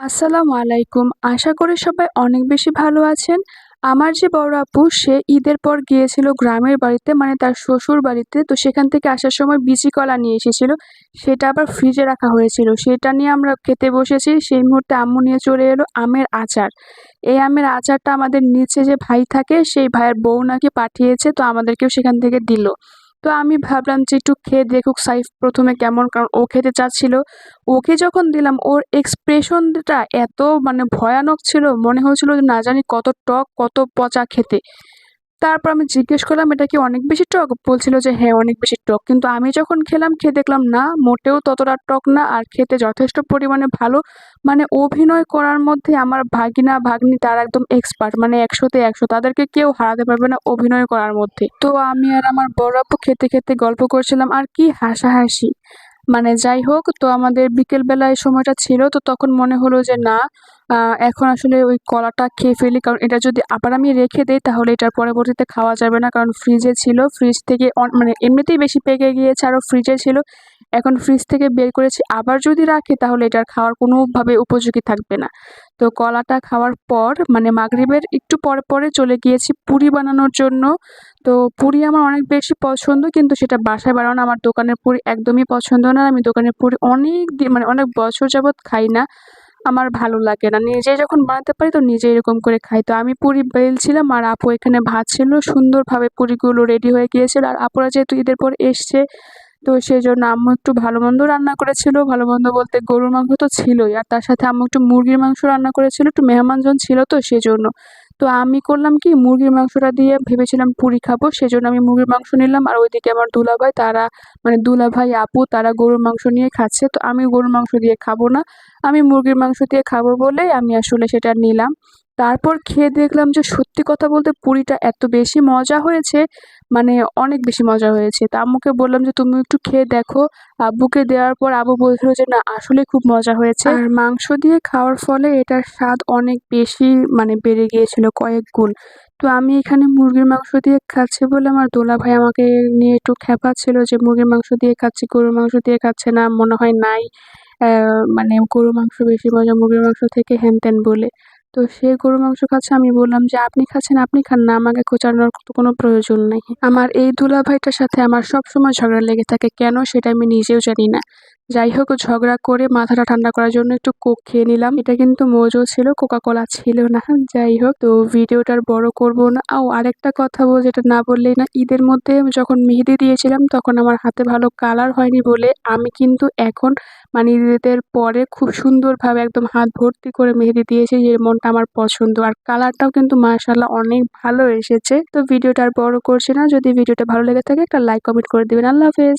আসসালামু আলাইকুম। আশা করি সবাই অনেক বেশি ভালো আছেন। আমার যে বড় আপু, সে ঈদের পর গিয়েছিল গ্রামের বাড়িতে মানে তার শ্বশুর বাড়িতে। তো সেখান থেকে আসার সময় বিচি কলা নিয়ে এসেছিল। সেটা আবার ফ্রিজে রাখা হয়েছিল। সেটা নিয়ে আমরা খেতে বসেছি। সেই মুহূর্তে আম্মু নিয়ে চলে এলো আমের আচার। এই আমের আচারটা আমাদের নিচে যে ভাই থাকে, সেই ভাইয়ের বউ নাকি পাঠিয়েছে, তো আমাদেরকেও সেখান থেকে দিল। তো আমি ভাবলাম যে একটু খেয়ে দেখুক সাইফ প্রথমে কেমন, কারণ ও খেতে চাচ্ছিল। ওকে যখন দিলাম, ওর এক্সপ্রেশনটা এত মানে ভয়ানক ছিল, মনে হয়েছিল না জানি কত টক, কত পচা খেতে। তারপর আমি জিজ্ঞেস করলাম, এটা কি অনেক বেশি টক? বলছিল যে হ্যাঁ অনেক বেশি টক। কিন্তু আমি যখন খেলাম, খেয়ে দেখলাম, না, মোটেও ততটা টক না আর খেতে যথেষ্ট পরিমাণে ভালো। মানে অভিনয় করার মধ্যে আমার ভাগিনা, ভাগ্নি তারা একদম এক্সপার্ট মানে একশোতে একশো। তাদেরকে কেউ হারাতে পারবে না অভিনয় করার মধ্যে। তো আমি আর আমার বড় আপু খেতে খেতে গল্প করছিলাম আর কি হাসাহাসি। মানে যাই হোক, তো আমাদের বিকেলবেলা এই সময়টা ছিল, তো তখন মনে হলো যে, না এখন আসলে ওই কলাটা খেয়ে ফেলি। কারণ এটা যদি আবার আমি রেখে দিই, তাহলে এটার পরবর্তীতে খাওয়া যাবে না। কারণ ফ্রিজে ছিল ফ্রিজ থেকে মানে এমনিতেই বেশি পেকে গিয়েছে আরও ফ্রিজে ছিল। এখন ফ্রিজ থেকে বের করেছি। আবার যদি রাখি, তাহলে এটার খাওয়ার কোনোভাবে উপযোগী থাকবে না। তো কলাটা খাওয়ার পর মানে মাগরিবের একটু পরে পরে চলে গিয়েছি পুরি বানানোর জন্য। তো পুরি আমার অনেক বেশি পছন্দ, কিন্তু সেটা বাসায় বানানো, আমার দোকানের পুরি একদমই পছন্দ না। আমি দোকানের পুরি অনেক মানে অনেক বছর যাবৎ খাই না। আমার ভালো লাগে না। নিজে যখন বানাতে পারি তো নিজে এরকম করে খাই। তো আমি পুরি বেলছিলাম আর আপু এখানে ভাত ছিল, সুন্দরভাবে পুরিগুলো রেডি হয়ে গিয়েছিল আর আপুরা যেহেতু ঈদের পর এসছে, তো সেই জন্য আম্মু একটু ভালো মন্দ রান্না করেছিল। ভালো মন্দ বলতে গরুর মাংস তো ছিলই আর তার সাথে আম্মু একটু মুরগির মাংস রান্না করেছিল, একটু মেহমানজন ছিল তো সেজন্য তো আমি করলাম কি, মুরগির মাংসটা দিয়ে ভেবেছিলাম পুরি খাব, সেজন্য আমি মুরগির মাংস নিলাম। আর ওইদিকে আমার দুলাভাই, তারা মানে দুলাভাই আপু, তারা গরুর মাংস নিয়ে খাচ্ছে। তো আমি গরুর মাংস দিয়ে খাব না। আমি মুরগির মাংস দিয়ে খাব বলে আমি আসলে সেটা নিলাম। তারপর খেয়ে দেখলাম যে সত্যি কথা বলতে পুরিটা এত বেশি মজা হয়েছে মানে অনেক বেশি মজা হয়েছে। তা আম্মুকে বললাম যে, তুমি একটু খেয়ে দেখো। আব্বুকে দেওয়ার পর আব্বু বলছিল যে, না, আসলে খুব মজা হয়েছে। আর মাংস দিয়ে খাওয়ার ফলে এটার স্বাদ অনেক বেশি মানে বেড়ে গিয়েছিল কয়েক গুণ। তো আমি এখানে মুরগির মাংস দিয়ে খাচ্ছি বলে আমার দোলা ভাই আমাকে নিয়ে একটু খেপাচ্ছিল যে, মুরগির মাংস দিয়ে খাচ্ছি, গরুর মাংস দিয়ে খাচ্ছে না, মনে হয় নাই মানে গরুর মাংস বেশি মজা, মুরগির মাংস থেকে হ্যান ত্যান বলে। তো সে গরু মাংস খাচ্ছে, আমি বললাম যে আপনি খাচ্ছেন, আপনি খান না, আমাকে খোঁচানোর কোনো প্রয়োজন নেই। আমার এই দুলা ভাইটার সাথে আমার সব সময় ঝগড়া লেগে থাকে, কেন সেটা আমি নিজেও জানি না। যাই হোক ঝগড়া করে মাথাটা ঠান্ডা করার জন্য একটু কোক খেয়ে নিলাম। এটা কিন্তু মজো ছিল কোকা কোলা ছিল না। যাই হোক তো ভিডিওটার বড় করব না। ও আরেকটা কথা বল, যেটা না বললেই না, ঈদের মধ্যে যখন মেহেদি দিয়েছিলাম, তখন আমার হাতে ভালো কালার হয়নি বলে আমি কিন্তু এখন মানে ঈদের পরে খুব সুন্দরভাবে একদম হাত ভর্তি করে মেহেদি দিয়েছি যেমনটা আমার পছন্দ। আর কালারটাও কিন্তু মাশাল্লাহ অনেক ভালো এসেছে। তো ভিডিওটা আর বড় করছি না। যদি ভিডিওটা ভালো লেগে থাকে, একটা লাইক, কমেন্ট করে দেবেন। আল্লাহ হাফেজ।